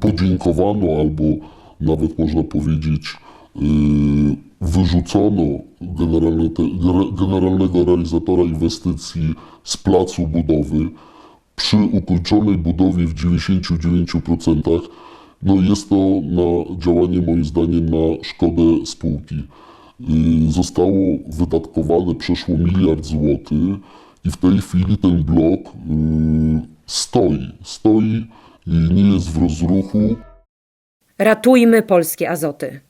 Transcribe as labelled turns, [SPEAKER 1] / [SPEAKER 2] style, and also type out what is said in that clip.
[SPEAKER 1] podziękowano albo nawet można powiedzieć yy, wyrzucono generalnego realizatora inwestycji z placu budowy. Przy ukończonej budowie w 99% no jest to na działanie moim zdaniem na szkodę spółki. Yy, Zostało wydatkowane przeszło miliard złotych i w tej chwili ten blok yy, stoi, stoi i nie jest w rozruchu.
[SPEAKER 2] Ratujmy polskie azoty.